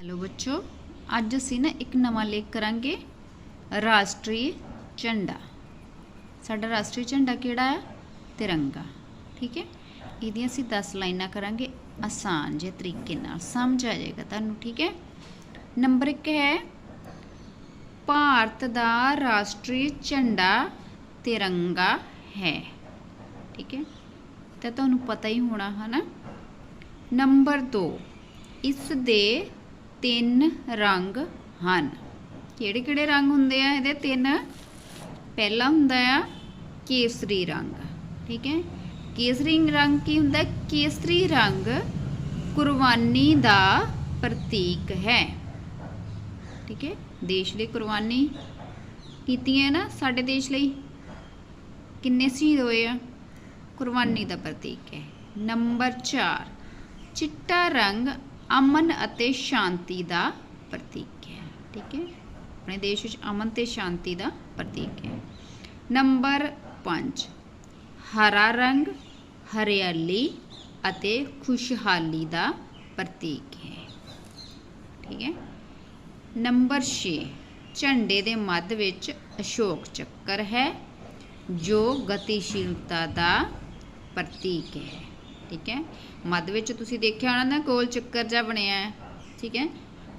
Hello ਬੱਚੋ, ਅੱਜ ਅਸੀਂ ਨਾ ਇੱਕ ਨਵਾਂ ਲੇਖ ਕਰਾਂਗੇ, ਰਾਸ਼ਟਰੀ ਝੰਡਾ। ਸਾਡਾ ਰਾਸ਼ਟਰੀ ਝੰਡਾ ਕਿਹੜਾ ਹੈ ਤਿਰੰਗਾ, ਠੀਕ ਹੈ? ਇਹਦੀਆਂ ਅਸੀਂ 10 ਲਾਈਨਾਂ ਕਰਾਂਗੇ ਆਸਾਨ ਜਿਹੇ ਤਰੀਕੇ ਨਾਲ, ਸਮਝ ਆ ਜਾਏਗਾ ਤੁਹਾਨੂੰ, ਠੀਕ ਹੈ? ਨੰਬਰ 1 ਹੈ, ਭਾਰਤ ਦਾ ਰਾਸ਼ਟਰੀ ਝੰਡਾ ਤਿਰੰਗਾ ਹੈ, ਠੀਕ ਹੈ? ਤਾਂ ਤੁਹਾਨੂੰ ਪਤਾ ਹੀ ਹੋਣਾ ਹੈ ਨਾ ਨੰਬਰ 2 ਇਸ ਦੇ ਤਿੰਨ ਰੰਗ ਹਨ। ਕਿਹੜੇ ਕਿਹੜੇ ਰੰਗ ਹੁੰਦੇ ਆ? ਇਹਦੇ ਤਿੰਨ ਪਹਿਲਾ ਹੁੰਦਾ ਆ ਕੇਸਰੀ ਰੰਗ, ਠੀਕ ਹੈ? ਕੇਸਰੀ ਰੰਗ ਕੀ ਹੁੰਦਾ? ਕੇਸਰੀ ਰੰਗ ਕੁਰਬਾਨੀ ਦਾ ਪ੍ਰਤੀਕ ਹੈ। ਠੀਕ ਹੈ? ਦੇਸ਼ ਲਈ ਕੁਰਬਾਨੀ ਕੀਤੀ ਹੈ ਨਾ ਸਾਡੇ ਦੇਸ਼ ਲਈ। ਕਿੰਨੇ ਸ਼ਹੀਦ ਹੋਏ ਆ? ਕੁਰਬਾਨੀ ਦਾ ਪ੍ਰਤੀਕ ਹੈ। ਨੰਬਰ 4 ਚਿੱਟਾ ਰੰਗ ਅਮਨ ਅਤੇ ਸ਼ਾਂਤੀ ਦਾ ਪ੍ਰਤੀਕ ਹੈ। ਠੀਕ ਹੈ? ਆਪਣੇ ਦੇਸ਼ ਵਿੱਚ ਅਮਨ ਤੇ ਸ਼ਾਂਤੀ ਦਾ ਪ੍ਰਤੀਕ ਹੈ। ਨੰਬਰ 5 ਹਰਾ ਰੰਗ, ਹਰਿਆਲੀ ਅਤੇ ਖੁਸ਼ਹਾਲੀ ਦਾ ਪ੍ਰਤੀਕ ਹੈ। ਠੀਕ ਹੈ? ਨੰਬਰ 6 ਝੰਡੇ ਦੇ ਮੱਧ ਵਿੱਚ ਅਸ਼ੋਕ ਚੱਕਰ ਹੈ, ਜੋ ਗਤੀਸ਼ੀਲਤਾ ਦਾ ਪ੍ਰਤੀਕ ਹੈ। ਠੀਕ ਹੈ? ਮੱਧ ਵਿੱਚ ਤੁਸੀਂ ਦੇਖਿਆ ਹੋਣਾ ਨਾ ਗੋਲ ਚੱਕਰ ਜਿਹਾ ਬਣਿਆ ਹੈ, ਠੀਕ ਹੈ?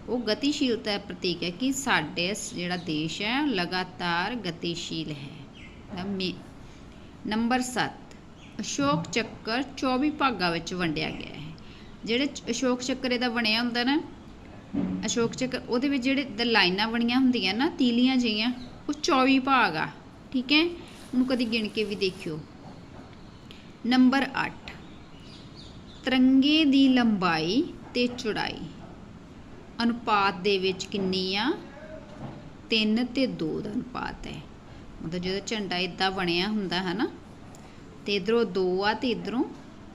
ਉਹ ਗਤੀਸ਼ੀਲਤਾ ਪ੍ਰਤੀਕ ਹੈ ਕਿ ਸਾਡੇ ਜਿਹੜਾ ਦੇਸ਼ ਹੈ ਲਗਾਤਾਰ ਗਤੀਸ਼ੀਲ ਹੈ। ਨੰਮੀ- ਨੰਬਰ 7 ਅਸ਼ੋਕ ਚੱਕਰ 24 ਭਾਗਾਂ ਵਿੱਚ ਵੰਡਿਆ ਗਿਆ ਹੈ। ਜਿਹੜੇ ਅਸ਼ੋਕ ਚੱਕਰ ਇਹਦਾ ਬਣਿਆ ਹੁੰਦਾ ਨਾ, ਅਸ਼ੋਕ ਚੱਕਰ, ਉਹਦੇ ਵਿੱਚ ਜਿਹੜੇ ਦ, ਲਾਈਨਾਂ ਬਣੀਆਂ ਹੁੰਦੀਆਂ ਨਾ, ਤੀਲੀਆਂ ਜਿਹੀਆਂ, ਉਹ 24 ਭਾਗ ਆ, ਠੀਕ ਹੈ? ਉਹਨੂੰ ਕਦੀ ਗਿਣ ਕੇ ਵੀ ਦੇਖਿਓ। ਨੰਬਰ 8 ਤਿਰੰਗੇ ਦੀ ਲੰਬਾਈ ਤੇ ਚੌੜਾਈ। ਅਨੁਪਾਤ ਦੇ ਵਿੱਚ ਕਿੰਨੀ ਆ? 3 ਤੇ 2 ਦਾ ਅਨੁਪਾਤ ਹੈ। ਮਤਲਬ ਜਦੋਂ ਝੰਡਾ ਇਦਾਂ ਬਣਿਆ ਹੁੰਦਾ ਹੈ ਨਾ ਤੇ ਇਧਰੋਂ 2 ਆ ਤੇ ਇਧਰੋਂ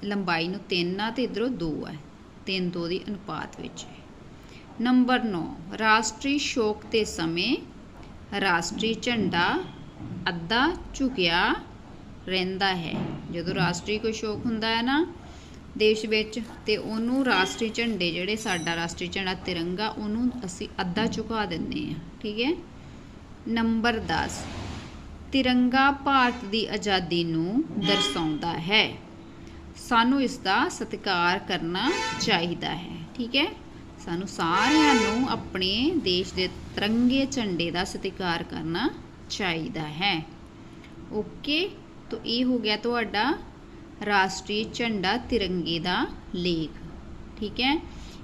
ਲੰਬਾਈ ਨੂੰ 3 ਆ ਤੇ ਇਧਰੋਂ 2 ਆ। 3 2 ਦੀ ਅਨੁਪਾਤ ਵਿੱਚ ਹੈ। ਨੰਬਰ 9 ਰਾਸ਼ਟਰੀ ਸ਼ੋਕ ਦੇ ਸਮੇਂ ਰਾਸ਼ਟਰੀ ਝੰਡਾ ਅੱਧਾ ਝੁਕਿਆ ਰਹਿੰਦਾ ਹੈ। ਜਦੋਂ ਰਾਸ਼ਟਰੀ ਕੋਈ ਸ਼ੋਕ ਹੁੰਦਾ ਹੈ ਨਾ ਦੇਸ਼ ਵਿੱਚ ਤੇ ਉਹਨੂੰ ਰਾਸ਼ਟਰੀ ਝੰਡੇ ਜਿਹੜੇ ਸਾਡਾ ਰਾਸ਼ਟਰੀ ਝੰਡਾ ਤਿਰੰਗਾ, ਉਹਨੂੰ ਅਸੀਂ ਅੱਧਾ ਝੁਕਾ ਦਿੰਦੇ ਆ ਠੀਕ ਹੈ? ਨੰਬਰ 10 ਤਿਰੰਗਾ ਭਾਰਤ ਦੀ ਆਜ਼ਾਦੀ ਨੂੰ ਦਰਸਾਉਂਦਾ ਹੈ। ਸਾਨੂੰ ਇਸ ਦਾ ਸਤਿਕਾਰ ਕਰਨਾ ਚਾਹੀਦਾ ਹੈ, ਠੀਕ ਹੈ? ਸਾਨੂੰ ਸਾਰਿਆਂ ਨੂੰ ਆਪਣੇ ਦੇਸ਼ ਦੇ ਤਿਰੰਗੇ ਝੰਡੇ ਦਾ ਸਤਿਕਾਰ ਕਰਨਾ ਚਾਹੀਦਾ ਹੈ। ਓਕੇ? ਤਾਂ ਇਹ ਹੋ ਗਿਆ ਤੁਹਾਡਾ ਰਾਸ਼ਟਰੀ ਝੰਡਾ ਤਿਰੰਗੇ ਦਾ ਲੇਖ। ਠੀਕ ਹੈ?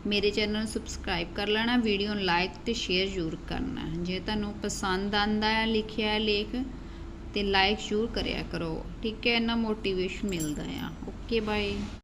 ਮੇਰੇ ਚੈਨਲ ਨੂੰ ਸਬਸਕ੍ਰਾਈਬ ਕਰ ਲੈਣਾ ਵੀਡੀਓ ਨੂੰ ਲਾਈਕ ਤੇ ਸ਼ੇਅਰ ਜ਼ਰੂਰ ਕਰਨਾ। ਜੇ ਤੁਹਾਨੂੰ ਪਸੰਦ ਆਂਦਾ ਹੈ ਲਿਖਿਆ ਲੇਖ, ਤੇ ਲਾਈਕ ਜ਼ਰੂਰ ਕਰਿਆ ਕਰੋ। ਠੀਕ ਹੈ? ਨਾ ਮੋਟੀਵੇਸ਼ਨ ਮਿਲਦਾ ਆ। Okay bye